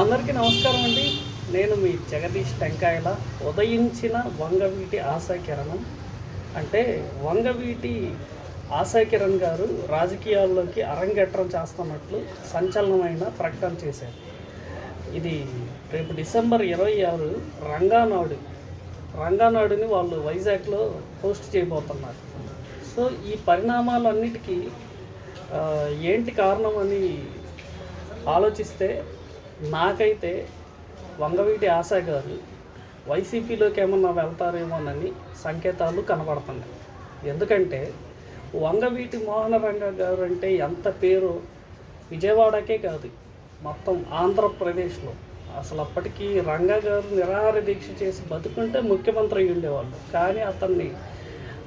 అందరికీ నమస్కారం అండి. నేను మీ జగదీష్ టెంకాయల ఉదయించిన వంగవీటి ఆశాకిరణం. అంటే వంగవీటి ఆశాకిరణ్ గారు రాజకీయాల్లోకి అరంగేట్రం చేస్తున్నట్లు సంచలనమైన ప్రకటన చేశారు. ఇది రేపు డిసెంబర్ ఇరవై ఆరు రంగానాడు. రంగానాడుని వాళ్ళు వైజాగ్లో పోస్ట్ చేయబోతున్నారు. సో ఈ పరిణామాలన్నిటికీ ఏంటి కారణం అని ఆలోచిస్తే నాకైతే వంగవీటి ఆశ గారు వైసీపీలోకి ఏమన్నా వెళ్తారేమోనని సంకేతాలు కనబడుతున్నాయి. ఎందుకంటే వంగవీటి మోహన రంగ గారు అంటే ఎంత పేరు విజయవాడకే కాదు మొత్తం ఆంధ్రప్రదేశ్లో. అసలు అప్పటికి రంగ గారు నిరాహార దీక్ష చేసి బతుకుంటే ముఖ్యమంత్రి అయి ఉండేవాళ్ళు. కానీ అతన్ని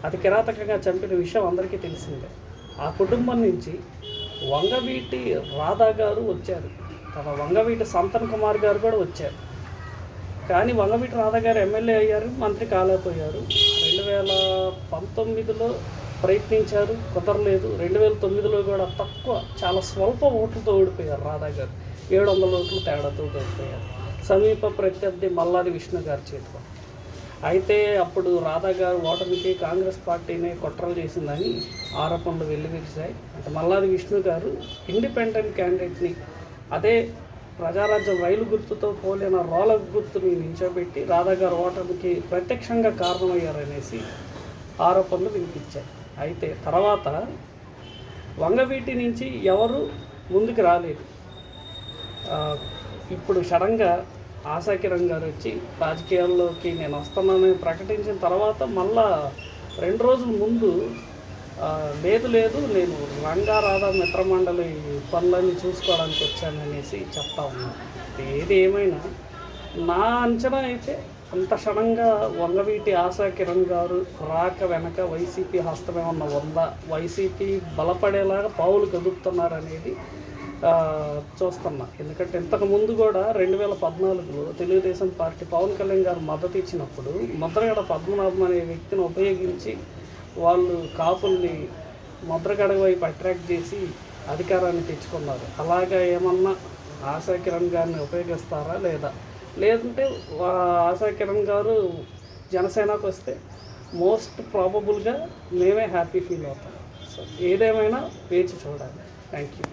అతి కిరాతకంగా చంపిన విషయం అందరికీ తెలిసిందే. ఆ కుటుంబం నుంచి వంగవీటి రాధా గారు వచ్చారు. తన వంగవీటి సంతన్ కుమార్ గారు కూడా వచ్చారు. కానీ వంగవీటి రాధా గారు ఎమ్మెల్యే అయ్యారు మంత్రి కాలేకపోయారు. రెండు వేల పంతొమ్మిదిలో ప్రయత్నించారు కుదరలేదు. రెండు వేల తొమ్మిదిలో కూడా తక్కువ చాలా స్వల్ప ఓట్లతో ఓడిపోయారు రాధా గారు ఏడు వందల ఓట్లు తేడాతో ఓడిపోయారు. సమీప ప్రత్యర్థి మల్లాది విష్ణు గారు చేతిలో. అయితే అప్పుడు రాధా గారు ఓటమికి కాంగ్రెస్ పార్టీనే కుట్రలు చేసిందని ఆరోపణలు వెల్లువిరిశాయి అంటే మల్లాది విష్ణు గారు ఇండిపెండెంట్ క్యాండిడేట్ని అదే ప్రజారాజ్యం రైలు గుర్తుతో పోలిన రోల గుర్తుని నించోబెట్టి రాధా గారు ఓటమికి ప్రత్యక్షంగా కారణమయ్యారనేసి ఆరోపణలు వినిపించాయి. అయితే తర్వాత వంగవీటి నుంచి ఎవరు ముందుకు రాలేదు. ఇప్పుడు సడన్గా ఆశాకిరణ్ గారు వచ్చి రాజకీయాల్లోకి నేను వస్తున్నానని ప్రకటించిన తర్వాత మళ్ళా రెండు రోజుల ముందు లేదు లేదు నేను రంగారాధ మిత్రమండలి పనులన్నీ చూసుకోవడానికి వచ్చాననేసి చెప్తా ఉన్నాను ఏది ఏమైనా నా అంచనా అయితే అంత క్షణంగా వంగవీటి ఆశా కిరణ్ గారు రాక వెనక వైసీపీ హస్తమేమన్నా ఉందా వైసీపీ బలపడేలాగా పావులు కదుపుతున్నారనేది చూస్తున్నా. ఎందుకంటే ఇంతకు ముందు కూడా రెండు వేల పద్నాలుగులో తెలుగుదేశం పార్టీ పవన్ కళ్యాణ్ గారు మద్దతు ఇచ్చినప్పుడు ముద్రగడ పద్మనాభం అనే వ్యక్తిని ఉపయోగించి వాళ్ళు కాపుల్ని ముద్రగడ వైపు అట్రాక్ట్ చేసి అధికారాన్ని తెచ్చుకున్నారు. అలాగా ఏమన్నా ఆశా కిరణ్ గారిని ఉపయోగిస్తారా లేదా? లేదంటే ఆశా కిరణ్ గారు జనసేనకు వస్తే మోస్ట్ ప్రాబబుల్గా మేమే హ్యాపీ ఫీల్ అవుతాం. సో ఏదేమైనా వేచి చూడాలి. Thank you